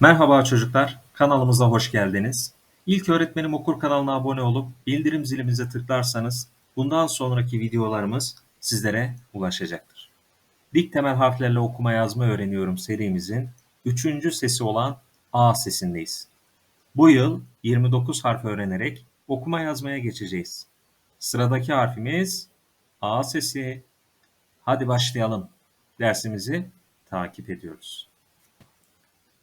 Merhaba çocuklar, kanalımıza hoş geldiniz. İlk Öğretmenim Okur kanalına abone olup bildirim zilimize tıklarsanız bundan sonraki videolarımız sizlere ulaşacaktır. Dik temel harflerle okuma yazma öğreniyorum serimizin 3. sesi olan A sesindeyiz. Bu yıl 29 harf öğrenerek okuma yazmaya geçeceğiz. Sıradaki harfimiz A sesi. Hadi başlayalım. Dersimizi takip ediyoruz.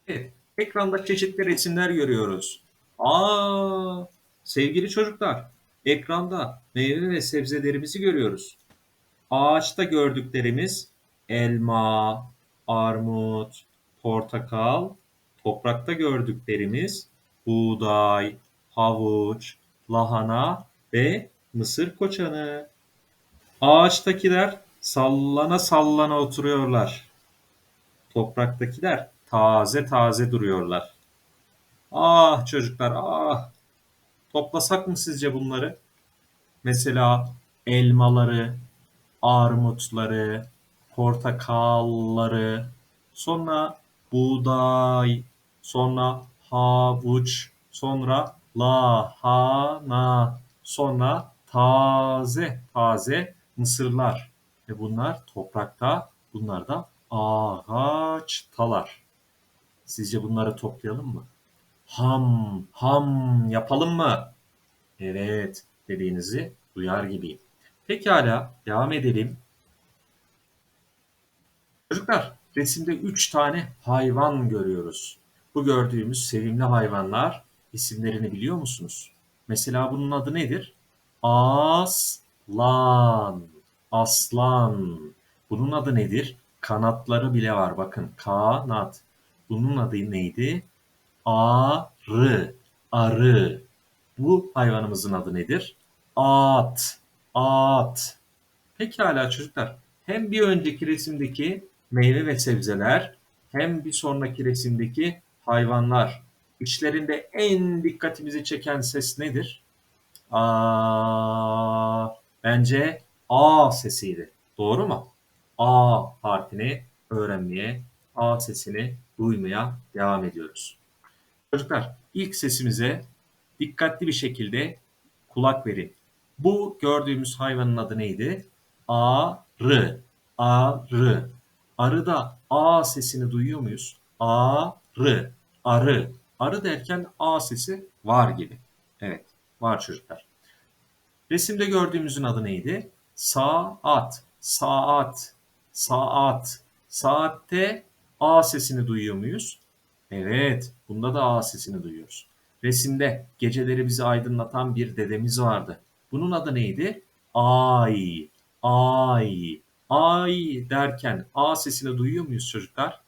Evet, ekranda çeşitli resimler görüyoruz. Aa, sevgili çocuklar, ekranda meyve ve sebzelerimizi görüyoruz. Ağaçta gördüklerimiz elma, armut, portakal, toprakta gördüklerimiz buğday, havuç, lahana ve mısır koçanı. Ağaçtakiler sallana sallana oturuyorlar. Topraktakiler taze taze duruyorlar. Ah çocuklar ah. Toplasak mı sizce bunları? Mesela elmaları, armutları, portakalları, sonra buğday, sonra havuç, sonra lahana, sonra taze taze mısırlar. Ve bunlar toprakta, bunlar da ağaçtalar. Sizce bunları toplayalım mı? Ham, ham yapalım mı? Evet dediğinizi duyar gibiyim. Pekala devam edelim. Çocuklar resimde 3 tane hayvan görüyoruz. Bu gördüğümüz sevimli hayvanlar isimlerini biliyor musunuz? Mesela bunun adı nedir? Aslan. Aslan. Bunun adı nedir? Kanatları bile var bakın. Kanat. Bunun adı neydi? Arı. Arı. Bu hayvanımızın adı nedir? At. At. Pekala çocuklar. Hem bir önceki resimdeki meyve ve sebzeler hem bir sonraki resimdeki hayvanlar. İçlerinde en dikkatimizi çeken ses nedir? Aa, bence A sesiydi. Doğru mu? A harfini öğrenmeye, A sesini duymaya devam ediyoruz. Çocuklar ilk sesimize dikkatli bir şekilde kulak verin. Bu gördüğümüz hayvanın adı neydi? Arı. Arı. Arıda A sesini duyuyor muyuz? Arı. Arı. Arı derken A sesi var gibi. Evet var çocuklar. Resimde gördüğümüzün adı neydi? Saat. Saat. Saat. Saatte A sesini duyuyor muyuz? Evet, bunda da A sesini duyuyoruz. Resimde geceleri bizi aydınlatan bir dedemiz vardı. Bunun adı neydi? Ay, ay, ay derken A sesini duyuyor muyuz çocuklar?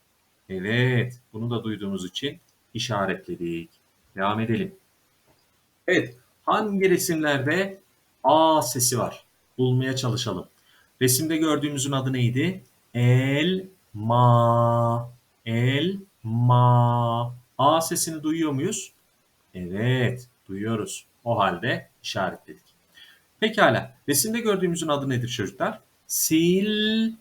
Evet, bunu da duyduğumuz için işaretledik. Devam edelim. Evet, hangi resimlerde A sesi var? Bulmaya çalışalım. Resimde gördüğümüzün adı neydi? Elma, elma. A sesini duyuyor muyuz? Evet, duyuyoruz. O halde işaretledik. Pekala, resimde gördüğümüzün adı nedir çocuklar? Silgi,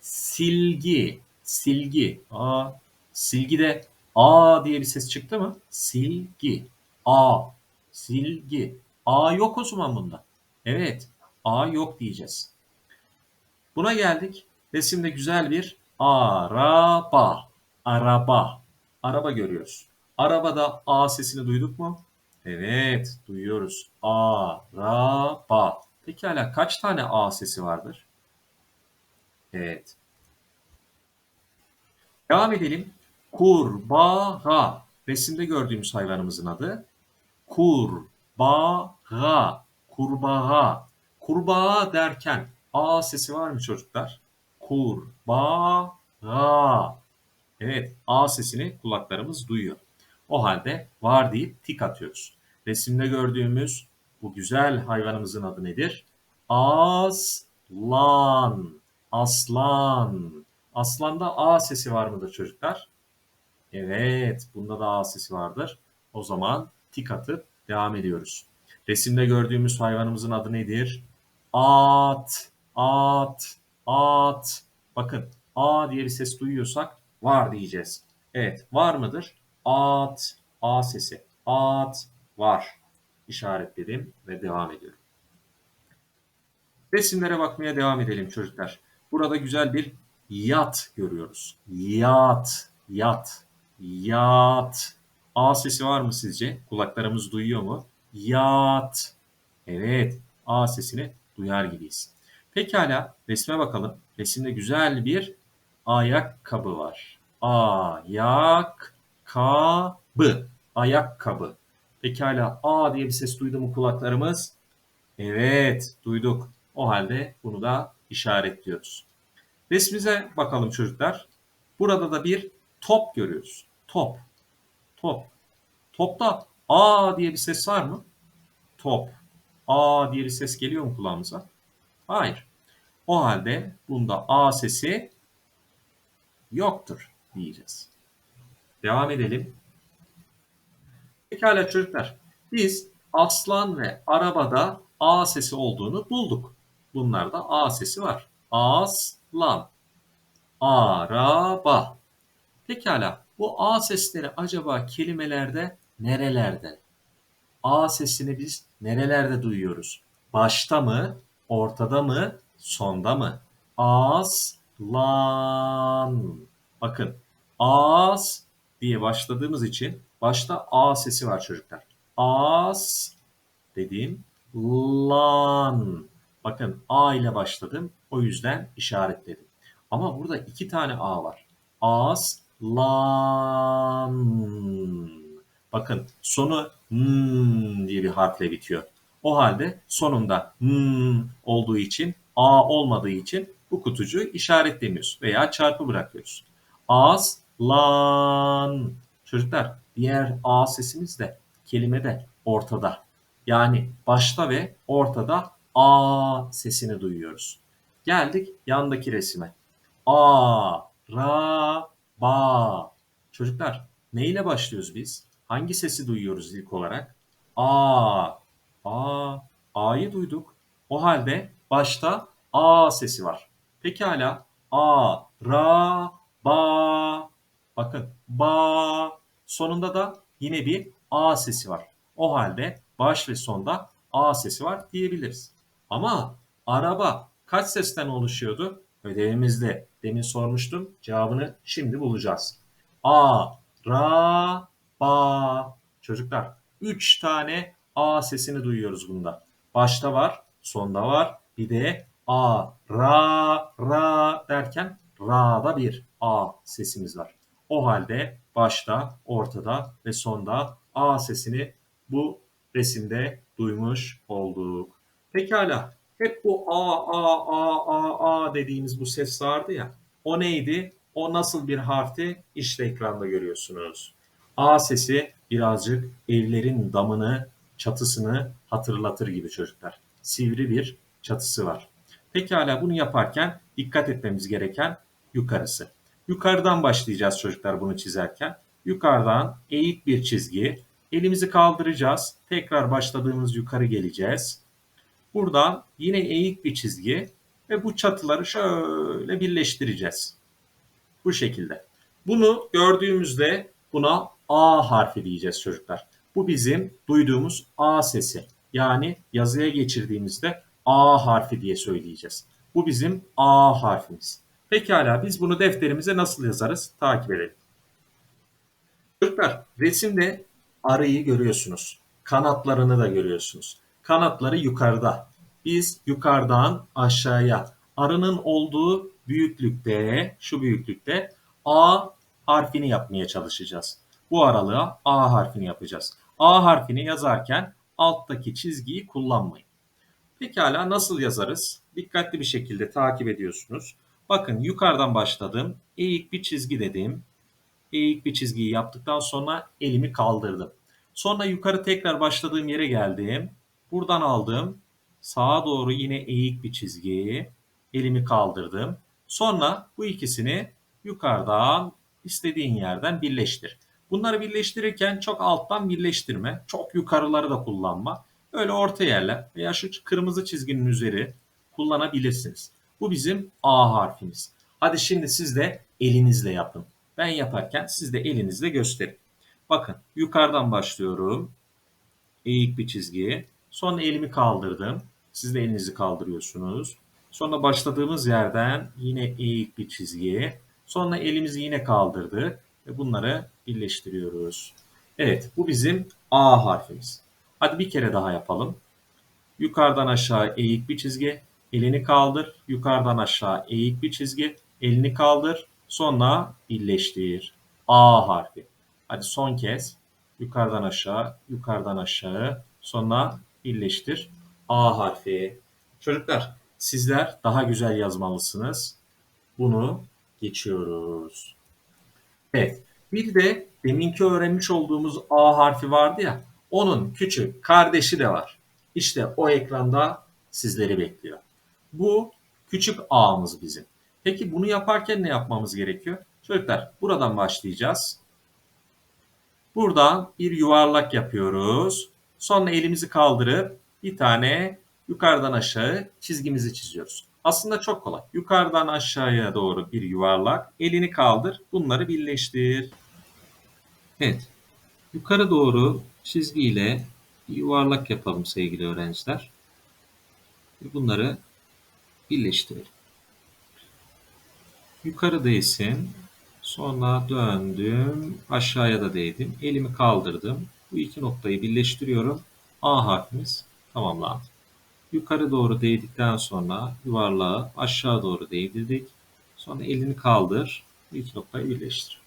silgi, silgi. A, silgi de A diye bir ses çıktı mı? Silgi, A, silgi. A yok o zaman bunda. Evet, A yok diyeceğiz. Buna geldik. Resimde güzel bir araba, araba, araba görüyoruz. Arabada A sesini duyduk mu? Evet, duyuyoruz. Araba. Pekala kaç tane A sesi vardır? Evet. Devam edelim. Kurbağa. Resimde gördüğümüz hayvanımızın adı. Kurbağa. Kurbağa. Kurbağa derken A sesi var mı çocuklar? Kurbağa. Evet, A sesini kulaklarımız duyuyor. O halde var deyip tik atıyoruz. Resimde gördüğümüz bu güzel hayvanımızın adı nedir? Aslan. Aslan. Aslanda A sesi var mıdır çocuklar? Evet, bunda da A sesi vardır. O zaman tik atıp devam ediyoruz. Resimde gördüğümüz hayvanımızın adı nedir? At, at, at. Bakın A diye bir ses duyuyorsak var diyeceğiz. Evet var mıdır? At. A sesi. At. Var. İşaretledim ve devam ediyorum. Resimlere bakmaya devam edelim çocuklar. Burada güzel bir yat görüyoruz. Yat. Yat. Yat. A sesi var mı sizce? Kulaklarımız duyuyor mu? Yat. Evet. A sesini duyar gibiyiz. Pekala resme bakalım. Resimde güzel bir ayakkabı var. Ayakkabı. Ayakkabı. Pekala A diye bir ses duydu mu kulaklarımız? Evet duyduk. O halde bunu da işaretliyoruz. Resmimize bakalım çocuklar. Burada da bir top görüyoruz. Top. Top. Topta A diye bir ses var mı? Top. A diye bir ses geliyor mu kulağımıza? Hayır. O halde bunda A sesi yoktur diyeceğiz. Devam edelim. Pekala çocuklar. Biz aslan ve arabada A sesi olduğunu bulduk. Bunlarda A sesi var. Aslan. Araba. Pekala bu A sesleri acaba kelimelerde nerelerde? A sesini biz nerelerde duyuyoruz? Başta mı? Ortada mı? Sonda mı? Aslan. Bakın as diye başladığımız için başta A sesi var çocuklar. As dediğim lan. Bakın A ile başladım. O yüzden işaretledim. Ama burada iki tane A var. As lan. Bakın sonu n diye bir harfle bitiyor. O halde sonunda n olduğu için A olmadığı için bu kutucuğu işaretlemiyoruz veya çarpı bırakıyoruz. As lan. Çocuklar diğer A sesimiz de kelimede ortada. Yani başta ve ortada A sesini duyuyoruz. Geldik yandaki resime. A, ra, ba. Çocuklar neyle başlıyoruz biz? Hangi sesi duyuyoruz ilk olarak? A, A, A'yı duyduk. O halde başta A sesi var. Pekala A, ra, ba. Bakın ba. Sonunda da yine bir A sesi var. O halde baş ve sonda A sesi var diyebiliriz. Ama araba kaç sesten oluşuyordu? Ödevimizde demin sormuştum. Cevabını şimdi bulacağız. A, ra, ba. Çocuklar 3 tane A sesini duyuyoruz bunda. Başta var, sonda var. Bir de A, ra, ra derken ra'da bir A sesimiz var. O halde başta, ortada ve sonda A sesini bu resimde duymuş olduk. Pekala. Hep bu A, A, A, A, A dediğimiz bu ses vardı ya. O neydi? O nasıl bir harfti? İşte ekranda görüyorsunuz. A sesi birazcık evlerin damını, çatısını hatırlatır gibi çocuklar. Sivri bir çatısı var. Pekala bunu yaparken dikkat etmemiz gereken yukarısı. Yukarıdan başlayacağız çocuklar bunu çizerken. Yukarıdan eğik bir çizgi. Elimizi kaldıracağız. Tekrar başladığımız yukarı geleceğiz. Buradan yine eğik bir çizgi ve bu çatıları şöyle birleştireceğiz. Bu şekilde. Bunu gördüğümüzde buna A harfi diyeceğiz çocuklar. Bu bizim duyduğumuz A sesi. Yani yazıya geçirdiğimizde A harfi diye söyleyeceğiz. Bu bizim A harfimiz. Pekala biz bunu defterimize nasıl yazarız? Takip edelim. Çocuklar resimde arıyı görüyorsunuz. Kanatlarını da görüyorsunuz. Kanatları yukarıda. Biz yukarıdan aşağıya arının olduğu büyüklükte, şu büyüklükte A harfini yapmaya çalışacağız. Bu aralığa A harfini yapacağız. A harfini yazarken alttaki çizgiyi kullanmayın. Pekala nasıl yazarız? Dikkatli bir şekilde takip ediyorsunuz. Bakın yukarıdan başladım. Eğik bir çizgi dedim. Eğik bir çizgiyi yaptıktan sonra elimi kaldırdım. Sonra yukarı tekrar başladığım yere geldim. Buradan aldım. Sağa doğru yine eğik bir çizgi. Elimi kaldırdım. Sonra bu ikisini yukarıdan istediğin yerden birleştir. Bunları birleştirirken çok alttan birleştirme. Çok yukarıları da kullanma. Öyle orta yerler veya şu kırmızı çizginin üzeri kullanabilirsiniz. Bu bizim A harfimiz. Hadi şimdi siz de elinizle yapın. Ben yaparken siz de elinizle gösterin. Bakın yukarıdan başlıyorum. Eğik bir çizgi. Sonra elimi kaldırdım. Siz de elinizi kaldırıyorsunuz. Sonra başladığımız yerden yine eğik bir çizgi. Sonra elimizi yine kaldırdık ve bunları birleştiriyoruz. Evet bu bizim A harfimiz. Hadi bir kere daha yapalım. Yukarıdan aşağı eğik bir çizgi. Elini kaldır. Yukarıdan aşağı eğik bir çizgi. Elini kaldır. Sonra birleştir. A harfi. Hadi son kez. Yukarıdan aşağı, yukarıdan aşağı. Sonra birleştir. A harfi. Çocuklar sizler daha güzel yazmalısınız. Bunu geçiyoruz. Evet. Bir de deminki öğrenmiş olduğumuz A harfi vardı ya. Onun küçük kardeşi de var. İşte o ekranda sizleri bekliyor. Bu küçük A'mız bizim. Peki bunu yaparken ne yapmamız gerekiyor? Çocuklar buradan başlayacağız. Buradan bir yuvarlak yapıyoruz. Sonra elimizi kaldırıp bir tane yukarıdan aşağı çizgimizi çiziyoruz. Aslında çok kolay. Yukarıdan aşağıya doğru bir yuvarlak. Elini kaldır. Bunları birleştir. Evet. Yukarı doğru çizgiyle bir yuvarlak yapalım sevgili öğrenciler. Bunları birleştirelim. Yukarı değsin. Sonra döndüm. Aşağıya da değdim. Elimi kaldırdım. Bu iki noktayı birleştiriyorum. A harfimiz tamamlandı. Yukarı doğru değdikten sonra yuvarlağı aşağı doğru değdirdik. Sonra elini kaldır. İki noktayı birleştir.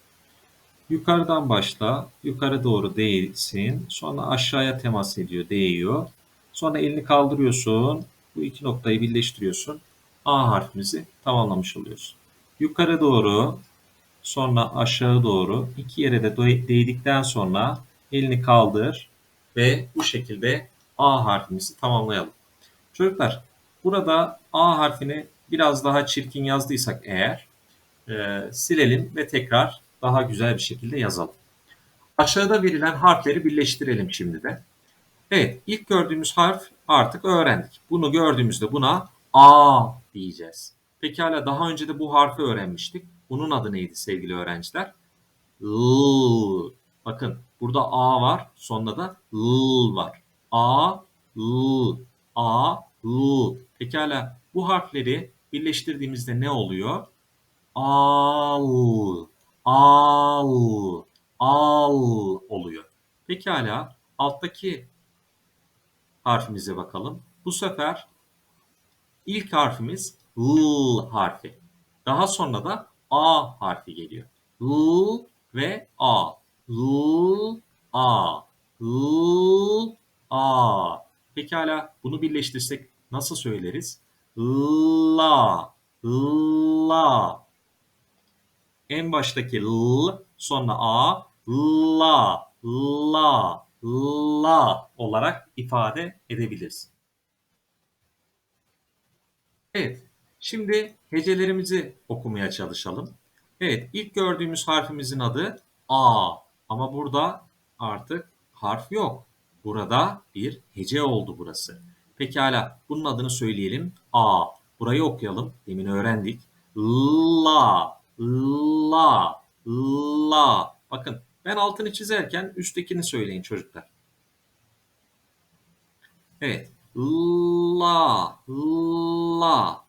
Yukarıdan başla. Yukarı doğru değsin. Sonra aşağıya temas ediyor, değiyor. Sonra elini kaldırıyorsun. Bu iki noktayı birleştiriyorsun. A harfimizi tamamlamış oluyorsun. Yukarı doğru, sonra aşağı doğru iki yere de değdikten sonra elini kaldır ve bu şekilde A harfimizi tamamlayalım. Çocuklar burada A harfini biraz daha çirkin yazdıysak eğer e, silelim ve tekrar daha güzel bir şekilde yazalım. Aşağıda verilen harfleri birleştirelim şimdi de. Evet ilk gördüğümüz harf artık öğrendik. Bunu gördüğümüzde buna A diyeceğiz. Pekala daha önce de bu harfi öğrenmiştik. Bunun adı neydi sevgili öğrenciler? L. Bakın burada A var. Sonunda da L var. A, L, A, L. Pekala bu harfleri birleştirdiğimizde ne oluyor? Al, al, al oluyor. Pekala alttaki harfimize bakalım. Bu sefer ilk harfimiz L harfi. Daha sonra da A harfi geliyor. L ve A. L, A. L, A. Pekala bunu birleştirsek nasıl söyleriz? La, la. En baştaki L, sonra A, la, la, la olarak ifade edebiliriz. Evet, Şimdi hecelerimizi okumaya çalışalım. Evet, ilk gördüğümüz harfimizin adı A. Ama burada artık harf yok. Burada bir hece oldu burası. Pekala, bunun adını söyleyelim. A. Burayı okuyalım. Demin öğrendik. La, la, la. Bakın ben altını çizerken üsttekini söyleyin çocuklar. Evet. La, la.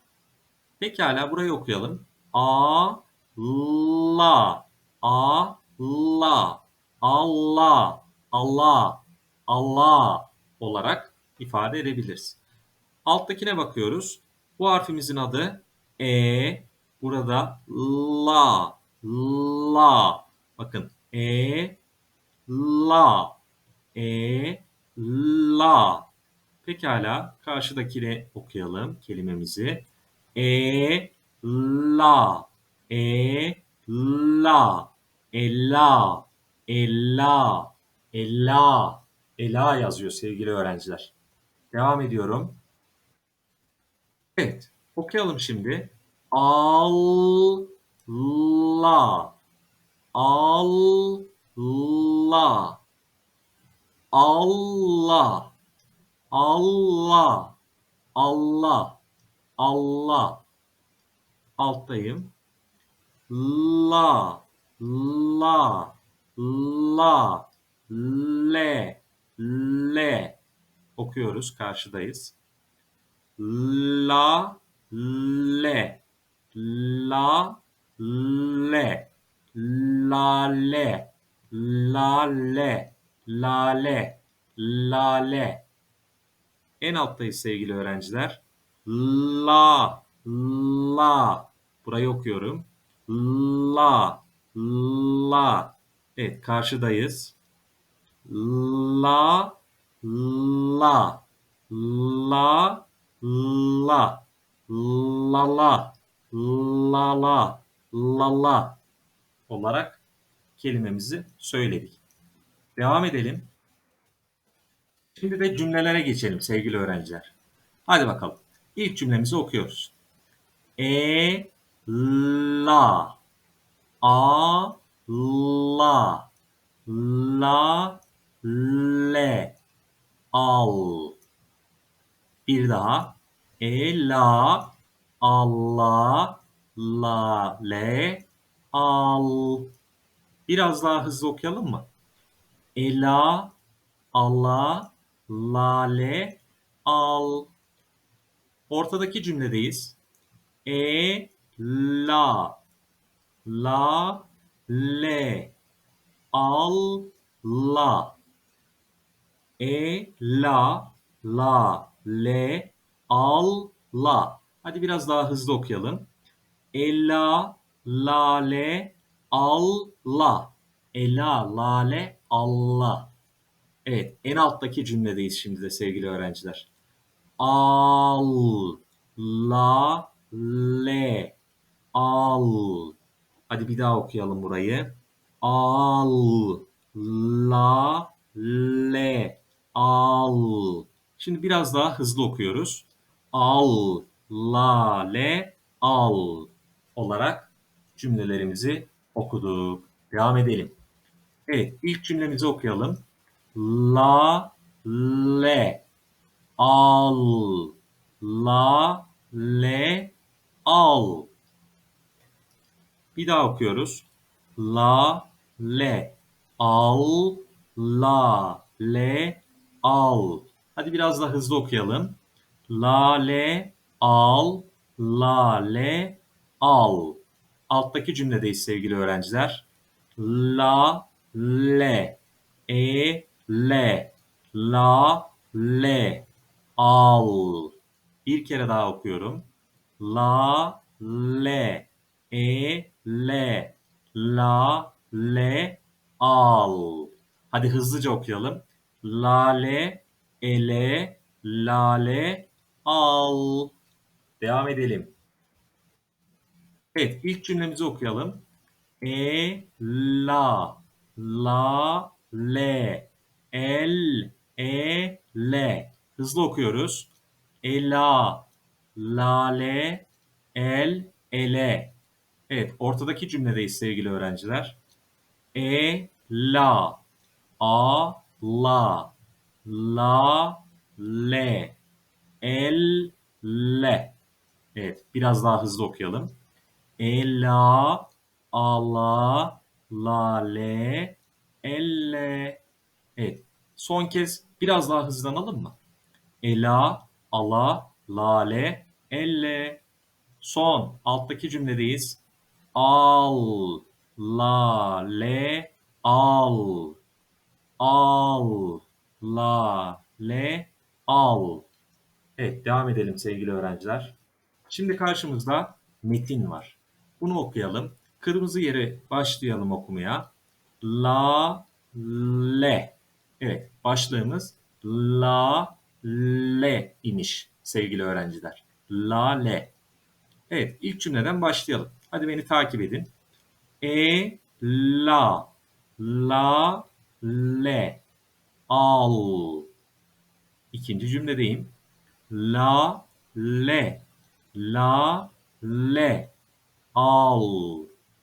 Pekala burayı okuyalım. A la a la Allah Allah Allah olarak ifade edebiliriz. Alttakine bakıyoruz. Bu harfimizin adı E. Burada la la bakın E la E la Pekala karşıdakini okuyalım kelimemizi. E la e la ella ella ella ela yazıyor sevgili öğrenciler. Devam ediyorum. Evet, okuyalım şimdi. Al la al la Allah Allah Allah Allah. Alttayım. La. la, la, le, le. Okuyoruz, karşıdayız. La, le, la, le, lale, lale, lale, lale. En alttayız sevgili öğrenciler. La, la. Burayı okuyorum. La, la. Evet, karşıdayız. La, la, la, la, la la, la la, la la olarak kelimemizi söyledik. Devam edelim. Şimdi de cümlelere geçelim sevgili öğrenciler. Hadi bakalım. İlk cümlemizi okuyoruz. E, la, a, la, la, le, al. Bir daha. E, la, Allah, la, le, al. Biraz daha hızlı okuyalım mı? Ela, Allah, lale, al. Ortadaki cümledeyiz. E, la, la, le, al, la. E, la, la, le, al, la. Hadi biraz daha hızlı okuyalım. Ela, lale, al, la. Ela, lale, Allah. Evet, en alttaki cümledeyiz şimdi de sevgili öğrenciler. Al, la, le, al. Hadi bir daha okuyalım burayı. Al, la, le, al. Şimdi biraz daha hızlı okuyoruz. Al, la, le, al olarak cümlelerimizi okuduk. Devam edelim. Evet, ilk cümlemizi okuyalım. La, le, al, la, le, al. Bir daha okuyoruz. La, le, al, la, le, al. Hadi biraz daha hızlı okuyalım. La, le, al, la, le, al. Alttaki cümledeyiz sevgili öğrenciler. La, le, e, le, la, le, al. Bir kere daha okuyorum. La, le, e, le, la, le, al. Hadi hızlıca okuyalım. Lale, ele, lale, al. Devam edelim. Evet, ilk cümlemizi okuyalım. E, la, la, le, el, e, le. Hızlı okuyoruz. Ela, lale, el, ele. Evet, ortadaki cümledeyiz sevgili öğrenciler. E, la, a, la, la, le, el, le. Evet, biraz daha hızlı okuyalım. Ela, ala, lale, elle. Evet, son kez biraz daha hızlanalım mı? Ela, ala, lale, elle. Son, alttaki cümledeyiz. Al, lale, al. Al, lale, al. Evet, devam edelim sevgili öğrenciler. Şimdi karşımızda metin var. Bunu okuyalım. Kırmızı yere başlayalım okumaya. La, le. Evet, başlığımız la, le imiş sevgili öğrenciler. La, le. Evet, ilk cümleden başlayalım. Hadi beni takip edin. E, la, la, le, al. İkinci cümledeyim. La, le, la, le, al.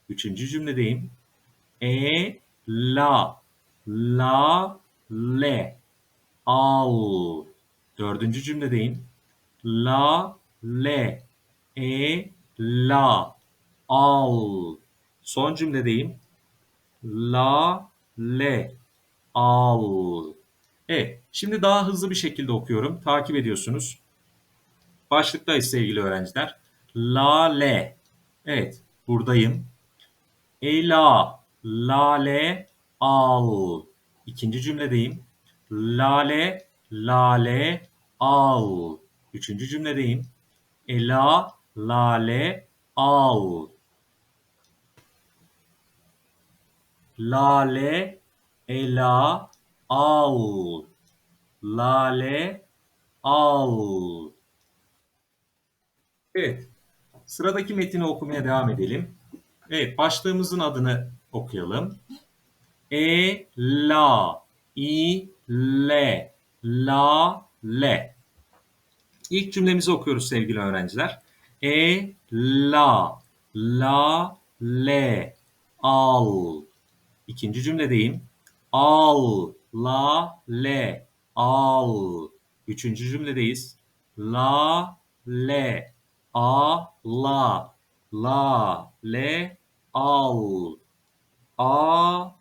Üçüncü cümledeyim. E, la, la, le, al. Dördüncü cümledeyim. La, le, e, la, al. Son cümledeyim. la, le, al. Evet, şimdi daha hızlı bir şekilde okuyorum. Takip ediyorsunuz. Başlıktayız sevgili öğrenciler. La, le. Evet, buradayım. Ela, lale, al. İkinci cümledeyim. Lale, lale, al. Üçüncü cümledeyim. Ela, lale, al. Lale, ela, al. Lale, al. Evet. Sıradaki metini okumaya devam edelim. Evet, başlığımızın adını okuyalım. E, la, i, le, la, le. İlk cümlemizi okuyoruz sevgili öğrenciler. E, la, la, le, al. İkinci cümledeyim. Al, la, le, al. Üçüncü cümledeyiz. La, le, a, la, la, le, al. A,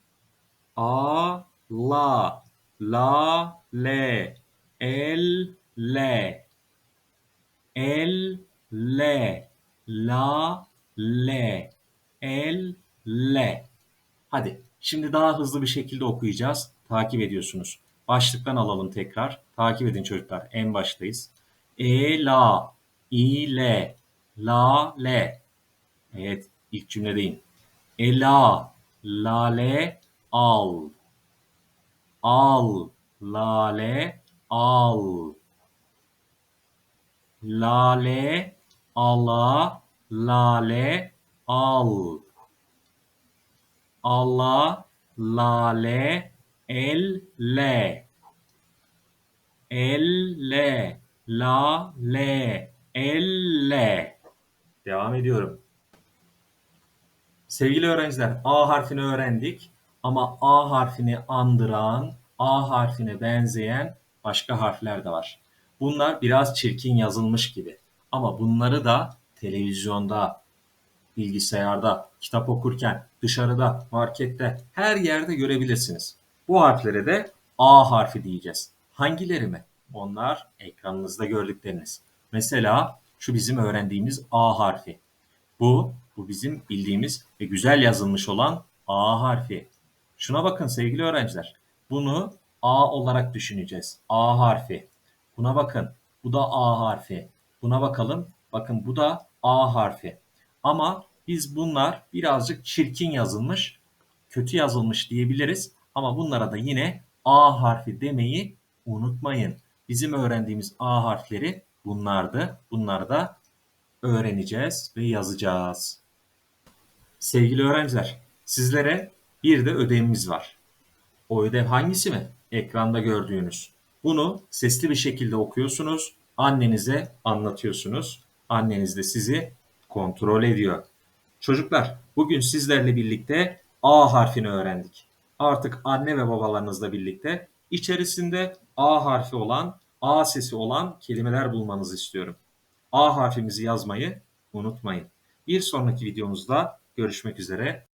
a, la, la, le, el, le, el, le, la, le, el, le. Hadi şimdi daha hızlı bir şekilde okuyacağız. Takip ediyorsunuz. Başlıktan alalım tekrar. Takip edin çocuklar. En baştayız. E, la, i, le, la, le. Evet ilk cümledeyim. Ela, lale, al. Al, lale, al. Lale, ala, lale, al. Ala, lale, elle. Elle, la, le, elle. Devam ediyorum. Sevgili öğrenciler, A harfini öğrendik ama A harfini andıran, A harfine benzeyen başka harfler de var. Bunlar biraz çirkin yazılmış gibi ama bunları da televizyonda, bilgisayarda, kitap okurken, dışarıda, markette, her yerde görebilirsiniz. Bu harflere de A harfi diyeceğiz. Hangileri mi? Onlar ekranınızda gördükleriniz. Mesela şu bizim öğrendiğimiz A harfi. Bu, bu bizim bildiğimiz ve güzel yazılmış olan A harfi. Şuna bakın sevgili öğrenciler. Bunu A olarak düşüneceğiz. A harfi. Buna bakın. Bu da A harfi. Buna bakalım. Bakın bu da A harfi. Ama biz bunlar birazcık çirkin yazılmış, kötü yazılmış diyebiliriz. Ama bunlara da yine A harfi demeyi unutmayın. Bizim öğrendiğimiz A harfleri bunlardı. Bunları da öğreneceğiz ve yazacağız. Sevgili öğrenciler, sizlere bir de ödevimiz var. O ödev hangisi mi? Ekranda gördüğünüz. Bunu sesli bir şekilde okuyorsunuz, annenize anlatıyorsunuz. Anneniz de sizi kontrol ediyor. Çocuklar, bugün sizlerle birlikte A harfini öğrendik. Artık anne ve babalarınızla birlikte içerisinde A harfi olan, A sesi olan kelimeler bulmanızı istiyorum. A harfimizi yazmayı unutmayın. Bir sonraki videomuzda görüşmek üzere.